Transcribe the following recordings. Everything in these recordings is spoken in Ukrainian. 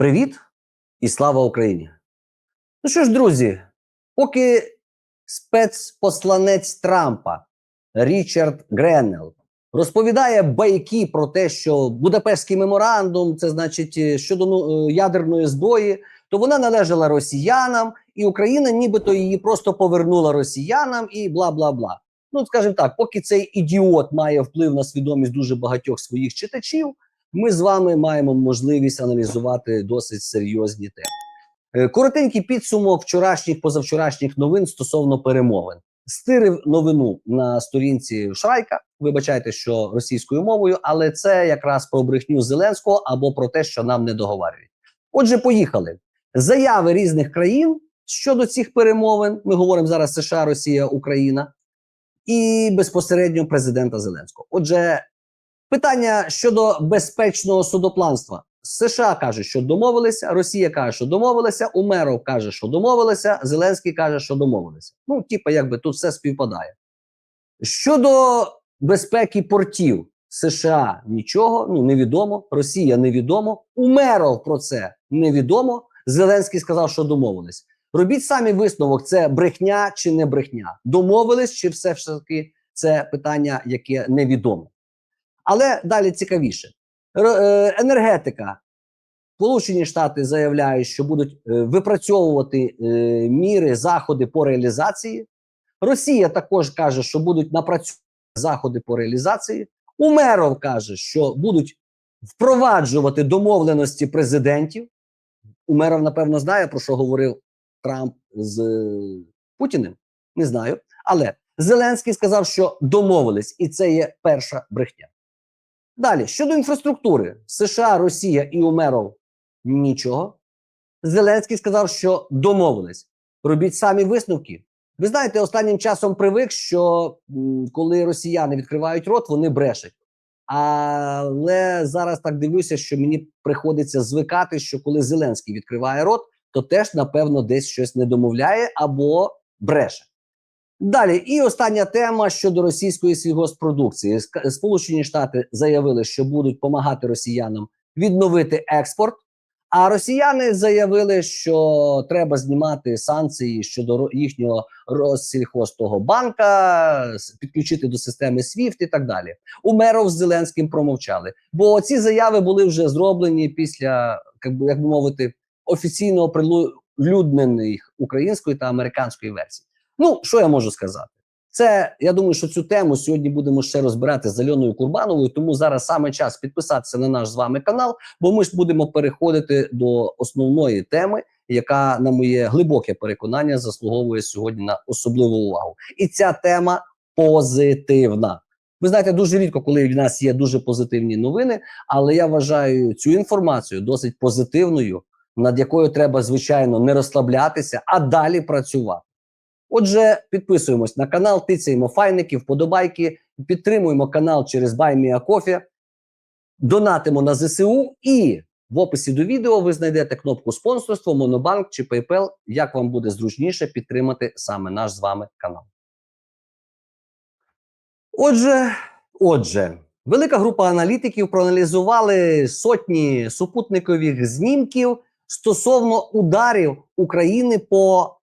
Привіт і слава Україні! Ну що ж, друзі, поки спецпосланець Трампа Річард Греннел розповідає байки про те, що Будапештський меморандум, це значить е, щодо ну, е, ядерної зброї, то вона належала росіянам, і Україна нібито її просто повернула росіянам і бла бла бла. Ну, скажімо так, поки цей ідіот має вплив на свідомість дуже багатьох своїх читачів, ми з вами маємо можливість аналізувати досить серйозні теми. Е, Коротенький підсумок вчорашніх позавчорашніх новин стосовно перемовин. Стирив новину на сторінці Шрайка. Вибачайте, що російською мовою, але це якраз про брехню Зеленського або про те, що нам не договарюють. Отже, поїхали. Заяви різних країн щодо цих перемовин. Ми говоримо зараз США, Росія, Україна і безпосередньо президента Зеленського. Отже, питання щодо безпечного судопланства. США каже, що домовилися, Росія каже, що домовилися, Умеров каже, що домовилися, Зеленський каже, що домовилися. Ну, типа, якби тут все співпадає. Щодо безпеки портів США нічого, ну невідомо, Росія невідомо, Умеров про це невідомо. Зеленський сказав, що домовились. Робіть самі висновок: це брехня чи не брехня. Домовились, чи все ж таки це питання, яке невідомо. Але далі цікавіше. Е, енергетика. Сполучені Штати заявляють, що будуть е, випрацьовувати е, міри, заходи по реалізації. Росія також каже, що будуть напрацьовувати заходи по реалізації. Умеров каже, що будуть впроваджувати домовленості президентів. Умеров, напевно, знає, про що говорив Трамп з Путіним. Не знаю. Але Зеленський сказав, що домовились, і це є перша брехня. Далі, щодо інфраструктури, США, Росія і Умеров нічого. Зеленський сказав, що домовились. Робіть самі висновки. Ви знаєте, останнім часом привик, що коли росіяни відкривають рот, вони брешуть. Але зараз так дивлюся, що мені приходиться звикати, що коли Зеленський відкриває рот, то теж, напевно, десь щось не домовляє або бреше. Далі, і остання тема щодо російської сільгоспродукції. Сполучені Штати заявили, що будуть допомагати росіянам відновити експорт. А росіяни заявили, що треба знімати санкції щодо їхнього Россільхозтого банка, підключити до системи SWIFT і так далі. Умеров з Зеленським промовчали, бо ці заяви були вже зроблені після, як би, як би мовити, офіційного прилюднених української та американської версії. Ну, що я можу сказати? Це я думаю, що цю тему сьогодні будемо ще розбирати з Альоною Курбановою. Тому зараз саме час підписатися на наш з вами канал, бо ми ж будемо переходити до основної теми, яка, на моє глибоке переконання, заслуговує сьогодні на особливу увагу. І ця тема позитивна. Ви знаєте, дуже рідко, коли в нас є дуже позитивні новини, але я вважаю цю інформацію досить позитивною, над якою треба, звичайно, не розслаблятися, а далі працювати. Отже, підписуємось на канал, тицяємо файники, вподобайки, підтримуємо канал через BuyMeACoffee, донатимо на ЗСУ і в описі до відео ви знайдете кнопку спонсорство, Монобанк чи PayPal, як вам буде зручніше підтримати саме наш з вами канал. Отже, отже, велика група аналітиків проаналізували сотні супутникових знімків стосовно ударів України по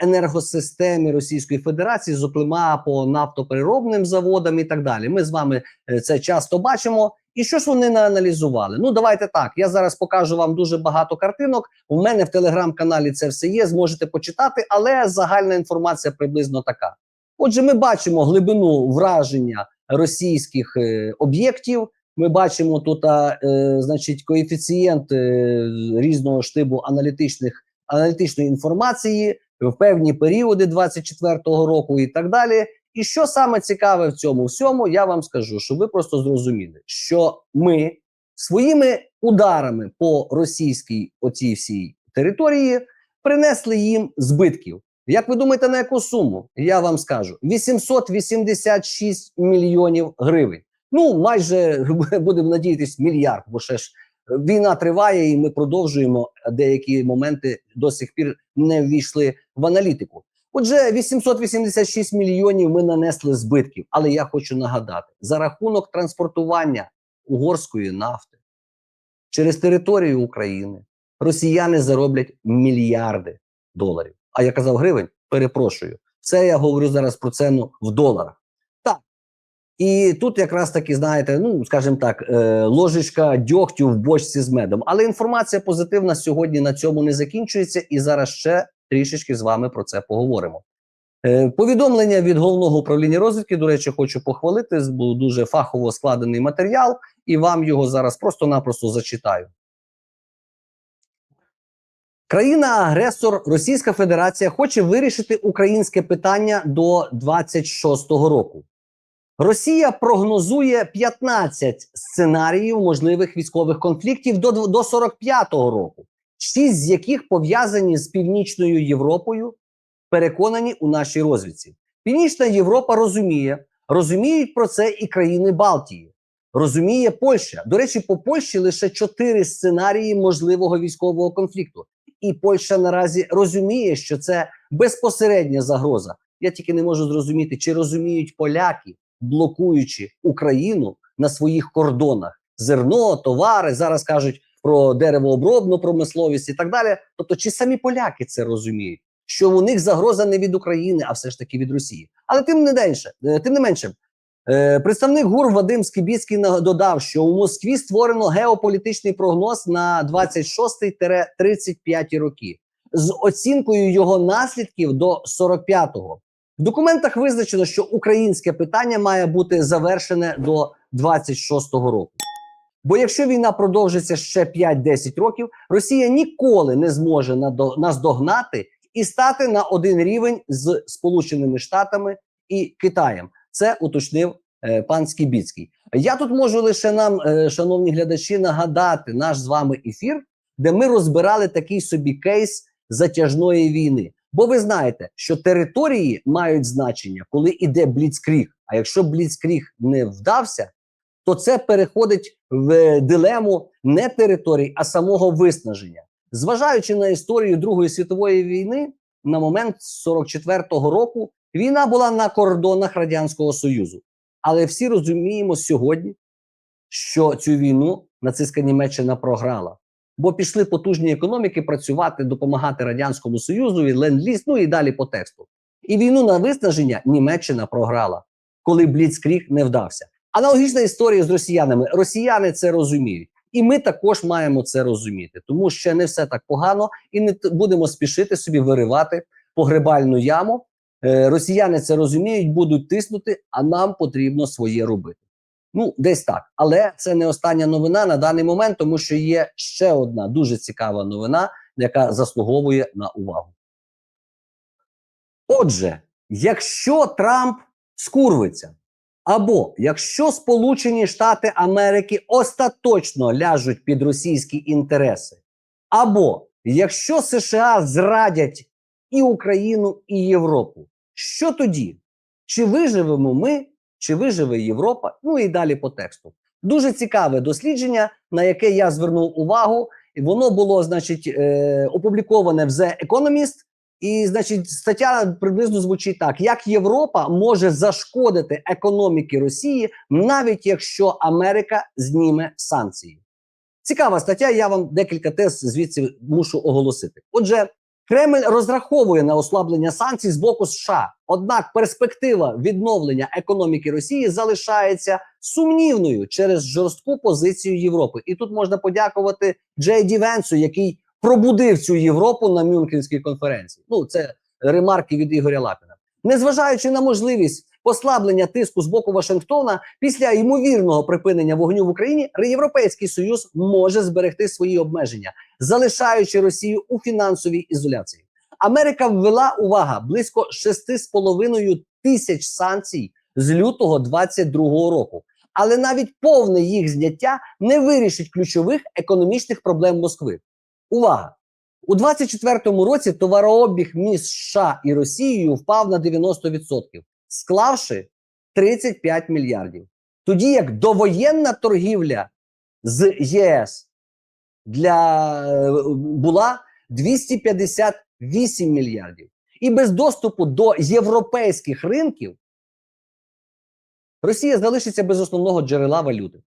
енергосистемі Російської Федерації, зокрема по нафтопереробним заводам і так далі. Ми з вами е, це часто бачимо. І що ж вони нааналізували? Ну давайте так. Я зараз покажу вам дуже багато картинок. У мене в телеграм-каналі це все є. Зможете почитати, але загальна інформація приблизно така. Отже, ми бачимо глибину враження російських е, об'єктів. Ми бачимо тут, е, значить, коефіцієнт е, різного штибу аналітичних аналітичної інформації в певні періоди 24-го року і так далі. І що саме цікаве в цьому всьому, я вам скажу, щоб ви просто зрозуміли, що ми своїми ударами по російській оцій всій території принесли їм збитків. Як ви думаєте, на яку суму? Я вам скажу: 886 мільйонів гривень. Ну, майже будемо надіятись, мільярд, бо ще ж війна триває, і ми продовжуємо деякі моменти до сих пір не ввійшли в аналітику. Отже, 886 мільйонів ми нанесли збитків. Але я хочу нагадати: за рахунок транспортування угорської нафти через територію України росіяни зароблять мільярди доларів. А я казав гривень, перепрошую. Це я говорю зараз про ціну в доларах. І тут якраз таки, знаєте, ну, скажімо так, е, ложечка дьогтю в бочці з медом. Але інформація позитивна сьогодні на цьому не закінчується, і зараз ще трішечки з вами про це поговоримо. Е, Повідомлення від головного управління розвідки. До речі, хочу похвалити. Був дуже фахово складений матеріал, і вам його зараз просто-напросто зачитаю. Країна-агресор Російська Федерація хоче вирішити українське питання до 26-го року. Росія прогнозує 15 сценаріїв можливих військових конфліктів до, до 45-го року, шість з яких пов'язані з Північною Європою, переконані у нашій розвідці. Північна Європа розуміє, розуміють про це і країни Балтії, розуміє Польща. До речі, по Польщі лише чотири сценарії можливого військового конфлікту. І Польща наразі розуміє, що це безпосередня загроза. Я тільки не можу зрозуміти, чи розуміють поляки, блокуючи Україну на своїх кордонах зерно, товари. Зараз кажуть про деревообробну промисловість і так далі. Тобто, чи самі поляки це розуміють? Що у них загроза не від України, а все ж таки від Росії. Але тим не менше, е, тим не менше, е, представник ГУР Вадим Скібіцький наг- додав, що у Москві створено геополітичний прогноз на 26-35 роки з оцінкою його наслідків до 45-го. В документах визначено, що українське питання має бути завершене до 26-го року. Бо якщо війна продовжиться ще 5-10 років, Росія ніколи не зможе надо- наздогнати і стати на один рівень з Сполученими Штатами і Китаєм. Це уточнив е, пан Скібіцький. Я тут можу лише нам, е, шановні глядачі, нагадати наш з вами ефір, де ми розбирали такий собі кейс затяжної війни. Бо ви знаєте, що території мають значення, коли іде бліцкріг. А якщо бліцкріг не вдався, то це переходить в дилему не територій, а самого виснаження. Зважаючи на історію Другої світової війни, на момент 44-го року війна була на кордонах Радянського Союзу. Але всі розуміємо сьогодні, що цю війну нацистська Німеччина програла. Бо пішли потужні економіки працювати, допомагати Радянському Союзу і ленд-ліз, ну і далі по тексту. І війну на виснаження Німеччина програла, коли Бліцкріг не вдався. Аналогічна історія з росіянами. Росіяни це розуміють, і ми також маємо це розуміти. Тому ще не все так погано, і не будемо спішити собі виривати погребальну яму. Е, росіяни це розуміють, будуть тиснути, а нам потрібно своє робити. Ну, десь так. Але це не остання новина на даний момент, тому що є ще одна дуже цікава новина, яка заслуговує на увагу. Отже, якщо Трамп скурвиться, або якщо Сполучені Штати Америки остаточно ляжуть під російські інтереси, або якщо США зрадять і Україну, і Європу, що тоді? Чи виживемо ми, чи виживе Європа? Ну і далі по тексту. Дуже цікаве дослідження, на яке я звернув увагу. Воно було, значить, е, опубліковане в The Economist. І, значить, стаття приблизно звучить так: як Європа може зашкодити економіки Росії, навіть якщо Америка зніме санкції. Цікава стаття. Я вам декілька тез звідси мушу оголосити. Отже, Кремль розраховує на ослаблення санкцій з боку США. Однак перспектива відновлення економіки Росії залишається сумнівною через жорстку позицію Європи. І тут можна подякувати Джей Ді Венсу, який пробудив цю Європу на Мюнхенській конференції. Ну, це ремарки від Ігоря Лапіна. Незважаючи на можливість послаблення тиску з боку Вашингтона після ймовірного припинення вогню в Україні, Європейський Союз може зберегти свої обмеження, залишаючи Росію у фінансовій ізоляції. Америка ввела увага близько 6,5 тисяч санкцій з лютого 22 року. Але навіть повне їх зняття не вирішить ключових економічних проблем Москви. Увага! У 24-му році товарообіг між США і Росією впав на 90%, склавши 35 мільярдів. Тоді як довоєнна торгівля з ЄС для е, була 258 мільярдів. І без доступу до європейських ринків Росія залишиться без основного джерела валюти.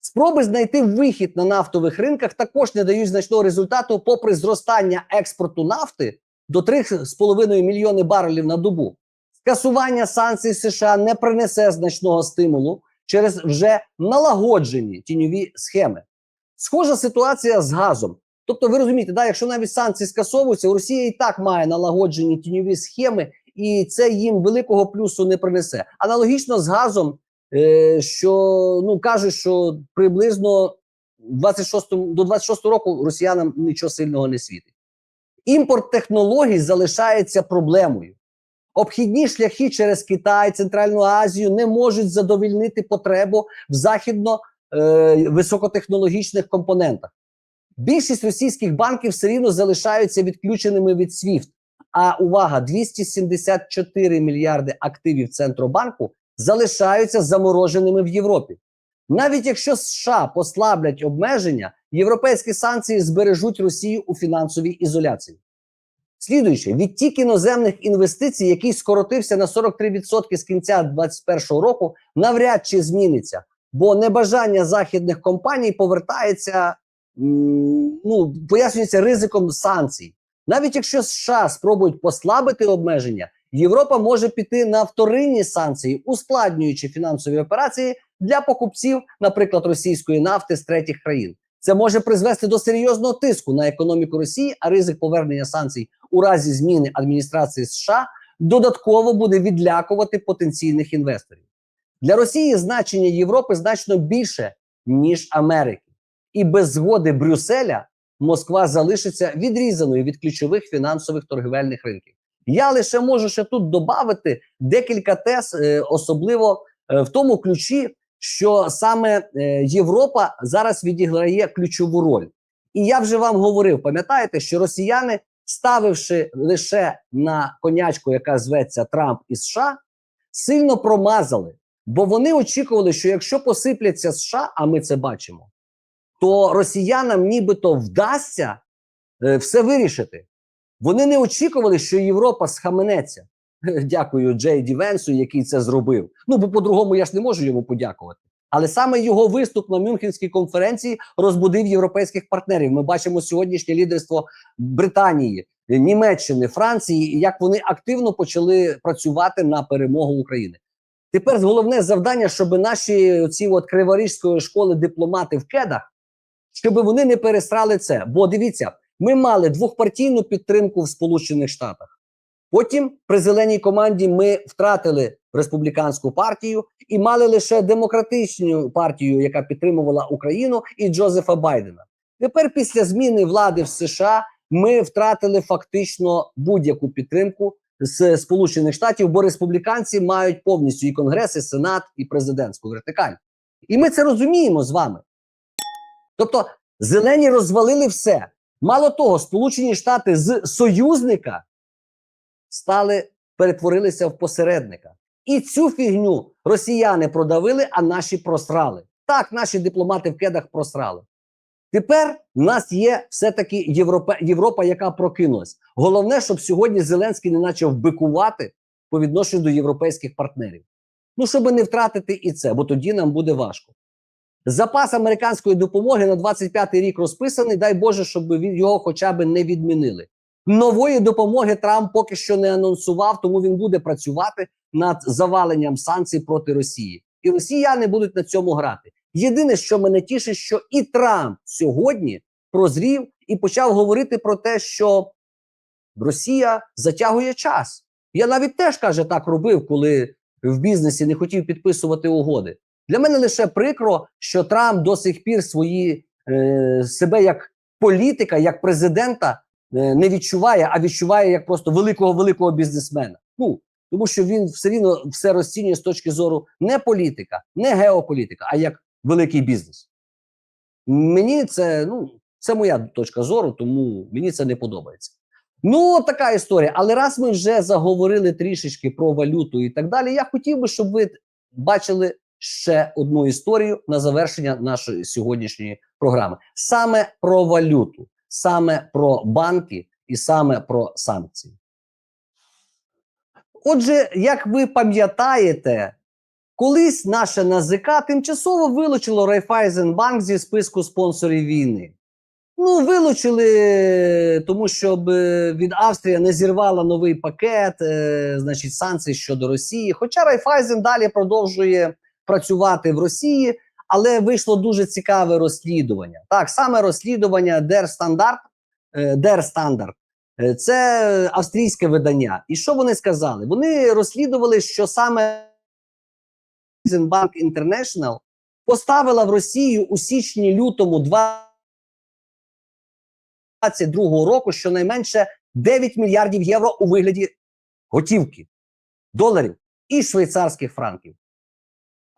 Спроби знайти вихід на нафтових ринках також не дають значного результату, попри зростання експорту нафти до 3,5 мільйони барелів на добу. Скасування санкцій США не принесе значного стимулу через вже налагоджені тіньові схеми. Схожа ситуація з газом. Тобто, ви розумієте, да, якщо навіть санкції скасовуються, Росія і так має налагоджені тіньові схеми, і це їм великого плюсу не принесе. Аналогічно з газом, е, що ну кажуть, що приблизно 26, до 26 року росіянам нічого сильного не світить. Імпорт технологій залишається проблемою. Обхідні шляхи через Китай, Центральну Азію не можуть задовільнити потребу в західно е, компонентах. Більшість російських банків все рівно залишаються відключеними від SWIFT. А увага, 274 мільярди активів Центробанку залишаються замороженими в Європі. Навіть якщо США послаблять обмеження, європейські санкції збережуть Росію у фінансовій ізоляції. Слідуючи, відтік іноземних інвестицій, який скоротився на 43% з кінця 2021 року, навряд чи зміниться, бо небажання західних компаній повертається, ну пояснюється ризиком санкцій. Навіть якщо США спробують послабити обмеження, Європа може піти на вторинні санкції, ускладнюючи фінансові операції для покупців, наприклад, російської нафти з третіх країн. Це може призвести до серйозного тиску на економіку Росії, а ризик повернення санкцій у разі зміни адміністрації США додатково буде відлякувати потенційних інвесторів. Для Росії значення Європи значно більше ніж Америки, і без згоди Брюсселя Москва залишиться відрізаною від ключових фінансових торгівельних ринків. Я лише можу ще тут додати декілька тез, е, особливо е, в тому ключі, що саме е, Європа зараз відіграє ключову роль. І я вже вам говорив, пам'ятаєте, що росіяни, ставивши лише на конячку, яка зветься Трамп і США, сильно промазали, бо вони очікували, що якщо посипляться США, а ми це бачимо, то росіянам нібито вдасться е, все вирішити. Вони не очікували, що Європа схаменеться. Дякую Джей Ді Венсу, який це зробив. Ну бо по-другому я ж не можу йому подякувати. Але саме його виступ на Мюнхенській конференції розбудив європейських партнерів. Ми бачимо сьогоднішнє лідерство Британії, Німеччини, Франції, і як вони активно почали працювати на перемогу України. Тепер головне завдання, щоб наші ці от криворіжської школи дипломати в кедах, щоб вони не пересрали це. Бо дивіться, ми мали двохпартійну підтримку в Сполучених Штатах. Потім при зеленій команді ми втратили республіканську партію і мали лише демократичну партію, яка підтримувала Україну і Джозефа Байдена. Тепер, після зміни влади в США, ми втратили фактично будь-яку підтримку з Сполучених Штатів, бо республіканці мають повністю і Конгрес, і Сенат, і президентську вертикаль. І ми це розуміємо з вами. Тобто, зелені розвалили все. Мало того, Сполучені Штати з союзника стали перетворилися в посередника. І цю фігню росіяни продавили, а наші просрали. Так, наші дипломати в кедах просрали. Тепер в нас є все-таки Європа, Європа, яка прокинулась. Головне, щоб сьогодні Зеленський не почав бикувати по відношенню до європейських партнерів. Ну, щоб не втратити і це, бо тоді нам буде важко. Запас американської допомоги на 25-й рік розписаний. Дай Боже, щоб його хоча б не відмінили. Нової допомоги Трамп поки що не анонсував, тому він буде працювати над заваленням санкцій проти Росії, і росіяни будуть на цьому грати. Єдине, що мене тішить, що і Трамп сьогодні прозрів і почав говорити про те, що Росія затягує час. Я навіть теж каже так робив, коли в бізнесі не хотів підписувати угоди. Для мене лише прикро, що Трамп до сих пір свої е, себе як політика, як президента не відчуває, а відчуває як просто великого великого бізнесмена. Ну тому що він все рівно все розцінює з точки зору не політика, не геополітика, а як великий бізнес. Мені це ну це моя точка зору, тому мені це не подобається. Ну, така історія. Але раз ми вже заговорили трішечки про валюту і так далі, я хотів би, щоб ви бачили ще одну історію на завершення нашої сьогоднішньої програми. Саме про валюту, саме про банки і саме про санкції. Отже, як ви пам'ятаєте, Колись наше НАЗК тимчасово вилучило Райфайзенбанк зі списку спонсорів війни. Ну, вилучили, тому щоб е, від Австрії не зірвала новий пакет, е, значить, санкцій щодо Росії. Хоча Райфайзен далі продовжує працювати в Росії, але вийшло дуже цікаве розслідування. Так, саме розслідування Дерстандарт, Дерстандарт. Е, Це австрійське видання. І що вони сказали? Вони розслідували, що саме Bank International поставила в Росію у січні-лютому 2022 року щонайменше 9 мільярдів євро у вигляді готівки, доларів і швейцарських франків.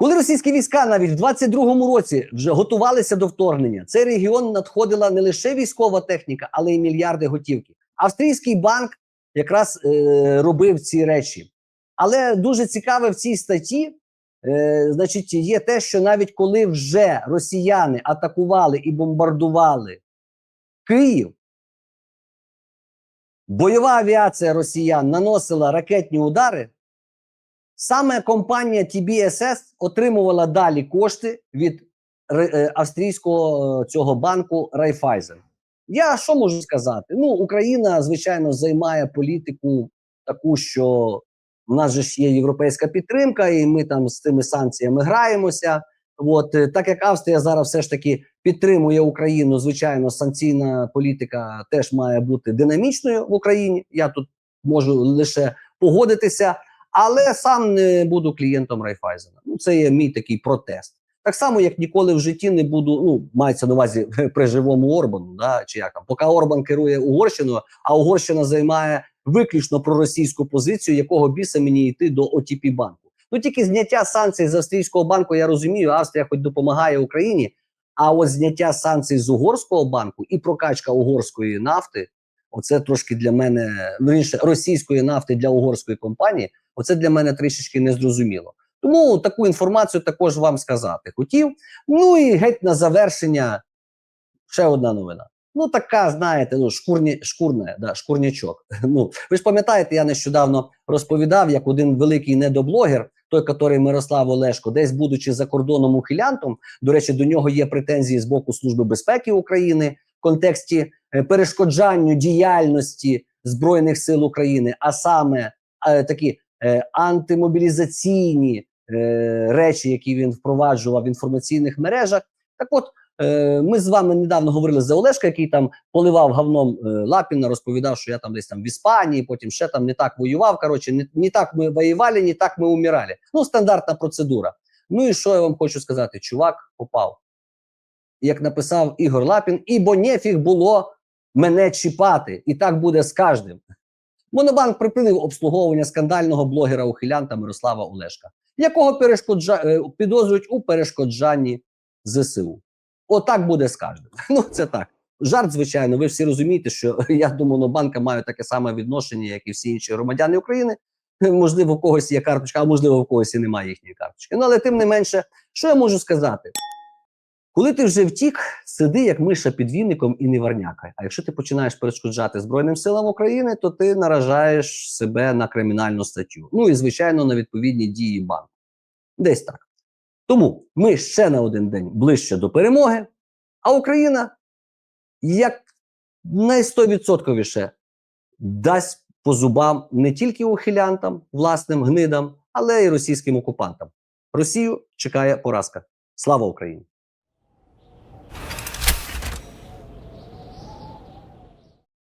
Коли російські війська навіть в 22-му році вже готувалися до вторгнення, цей регіон надходила не лише військова техніка, але й мільярди готівки. Австрійський банк якраз е, робив ці речі. Але дуже цікаве в цій статті, е, значить, є те, що навіть коли вже росіяни атакували і бомбардували Київ, бойова авіація росіян наносила ракетні удари. Саме компанія TBSS отримувала далі кошти від е, австрійського е, цього банку Райфайзен. Я що можу сказати? Ну, Україна, звичайно, займає політику таку, що в нас же ж є європейська підтримка, і ми там з цими санкціями граємося. От е, так як Австрія зараз все ж таки підтримує Україну, звичайно, санкційна політика теж має бути динамічною в Україні. Я тут можу лише погодитися, але сам не буду клієнтом Райфайзена. Ну, це є мій такий протест. Так само, як ніколи в житті не буду. Ну, мається на увазі при живому Орбану, да, чи як там, поки Орбан керує Угорщиною, а Угорщина займає виключно проросійську позицію, якого біса мені йти до ОТП банку. Ну тільки зняття санкцій з австрійського банку, я розумію, Австрія хоч допомагає Україні. А от зняття санкцій з угорського банку і прокачка угорської нафти, оце трошки для мене верніше, російської нафти для угорської компанії. Оце для мене трішечки незрозуміло. Тому таку інформацію також вам сказати хотів. Ну і геть на завершення ще одна новина. Ну, така, знаєте, ну, шкурні, шкурне, да, шкурнячок. Ну, ви ж пам'ятаєте, я нещодавно розповідав, як один великий недоблогер, той, який Мирослав Олешко, десь будучи за кордоном ухилянтом, до речі, до нього є претензії з боку Служби безпеки України в контексті перешкоджанню діяльності Збройних сил України, а саме е, такі е, антимобілізаційні е, речі, які він впроваджував в інформаційних мережах. Так от е, ми з вами недавно говорили за Олешка, який там поливав говном е, Лапіна, розповідав, що я там десь там в Іспанії, потім ще там не так воював. Коротше, не, не так ми воювали, не так ми умирали. Ну, стандартна процедура. Ну і що я вам хочу сказати? Чувак попав. Як написав Ігор Лапін, ібо нефіг було мене чіпати, і так буде з кожним. Монобанк припинив обслуговування скандального блогера ухилянта Мирослава Олешка, якого перешкоджа... е, підозрюють у перешкоджанні ЗСУ. Отак буде з кожним. Ну, це так. Жарт, звичайно, ви всі розумієте, що я до Монобанка маю таке саме відношення, як і всі інші громадяни України. Можливо, в когось є карточка, а можливо, в когось і немає їхньої карточки. Ну, але тим не менше, що я можу сказати? Коли ти вже втік, сиди як миша під віником і не варнякай. А якщо ти починаєш перешкоджати Збройним силам України, то ти наражаєш себе на кримінальну статтю. Ну і звичайно на відповідні дії банку. Десь так. Тому ми ще на один день ближче до перемоги, а Україна як найстовідсотковіше дасть по зубам не тільки ухилянтам, власним гнидам, але й російським окупантам. Росію чекає поразка. Слава Україні!